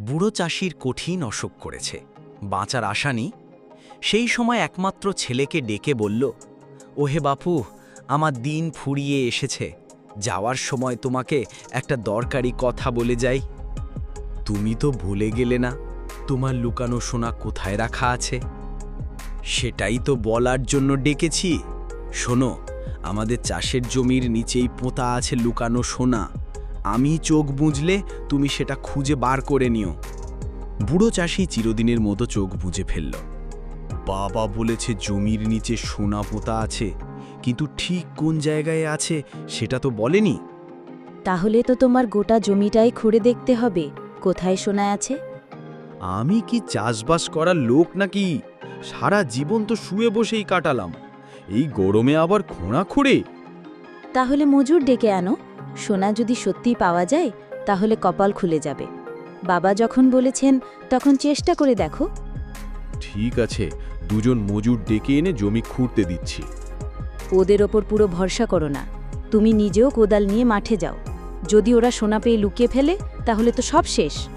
বুড়ো চাষির কঠিন অসুখ করেছে। বাঁচার আশা নেই। সেই সময় একমাত্র ছেলেকে ডেকে বলল, ওহে বাপু, আমার দিন ফুরিয়ে এসেছে। যাওয়ার সময় তোমাকে একটা দরকারি কথা বলে যাই। তুমি তো ভুলে গেলে না, তোমার লুকানো সোনা কোথায় রাখা আছে? সেটাই তো বলার জন্য ডেকেছি। শোনো, আমাদের চাষের জমির নিচেই পোঁতা আছে লুকানো সোনা। আমি চোখ বুঝলে তুমি সেটা খুঁজে বার করে নিও। বুড়ো চাষি চিরদিনের মতো চোখ বুঝে ফেলল। বাবা বলেছে জমির নিচে সোনা পোঁতা আছে কিন্তু ঠিক কোন জায়গায় আছে সেটা তো বলেনি। তাহলে তো তোমার গোটা জমিটাই খুঁড়ে দেখতে হবে। কোথায় শোনা আছে? আমি কি চাষবাস করার লোক নাকি? সারা জীবন তো শুয়ে বসেই কাটালাম। এই গরমে আবার খোঁড়া খুঁড়ে? তাহলে মজুর ডেকে আনো। সোনা যদি সত্যিই পাওয়া যায় তাহলে কপাল খুলে যাবে। বাবা যখন বলেছেন তখন চেষ্টা করে দেখো। ঠিক আছে দুজন মজুর ডেকে এনে জমি খুঁড়তে দিচ্ছি। ওদের ওপর পুরো ভরসা করো না। তুমি নিজেও কোদাল নিয়ে মাঠে যাও। যদি ওরা সোনা পেয়ে লুকিয়ে ফেলে তাহলে তো সব শেষ।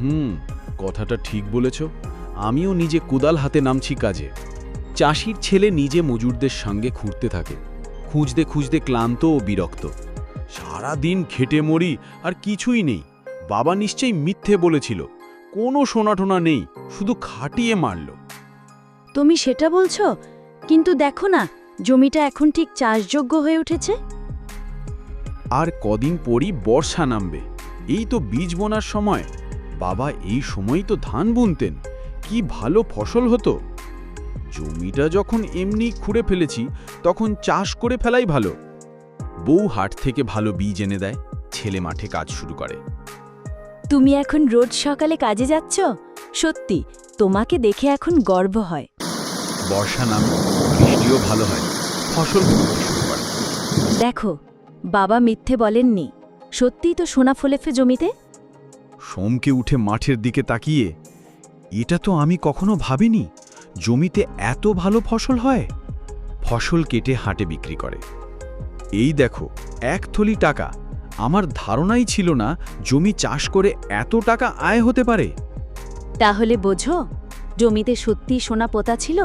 হুম কথাটা ঠিক বলেছ। আমিও নিজে কোদাল হাতে নামছি কাজে। চাষির ছেলে নিজে মজুরদের সঙ্গে খুঁড়তে থাকে। খুঁজতে খুঁজতে ক্লান্ত ও বিরক্ত। সারা দিন খেটে মরি আর কিছুই নেই। বাবা নিশ্চয়ই মিথ্যে বলেছিল। কোনো সোনাটোনা নেই শুধু খাটিয়ে মারল। তুমি সেটা বলছো? কিন্তু দেখো না জমিটা এখন ঠিক চাষযোগ্য হয়ে উঠেছে? আর কদিন পরই বর্ষা নামবে। এই তো বীজ বোনার সময়। বাবা এই সময়ই তো ধান বুনতেন। কি ভালো ফসল হতো। জমিটা যখন এমনি খুঁড়ে ফেলেছি তখন চাষ করে ফেলাই ভালো। বউ হাট থেকে ভালো বীজ এনে দেয় ছেলে মাঠে কাজ শুরু করে। তুমি এখন রোজ সকালে কাজে যাচ্ছ? সত্যি তোমাকে দেখে এখন গর্ব হয়। বর্ষা নামে বৃষ্টিও ভালো হয় ফসল শুরু করে। দেখো বাবা মিথ্যে বলেননি। সত্যিই তো সোনা ফলেফে জমিতে? সোমকে উঠে মাঠের দিকে তাকিয়ে এটা তো আমি কখনো ভাবিনি জমিতে এত ভালো ফসল হয়? ফসল কেটে হাটে বিক্রি করে। এই দেখো এক থলি টাকা। আমার ধারণাই ছিল না জমি চাষ করে এত টাকা আয় হতে পারে। তাহলে বোঝো জমিতে সত্যি সোনা পোতা ছিল?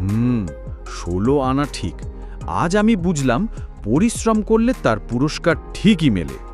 হুম ষোলো আনা ঠিক। আজ আমি বুঝলাম পরিশ্রম করলে তার পুরস্কার ঠিকই মেলে।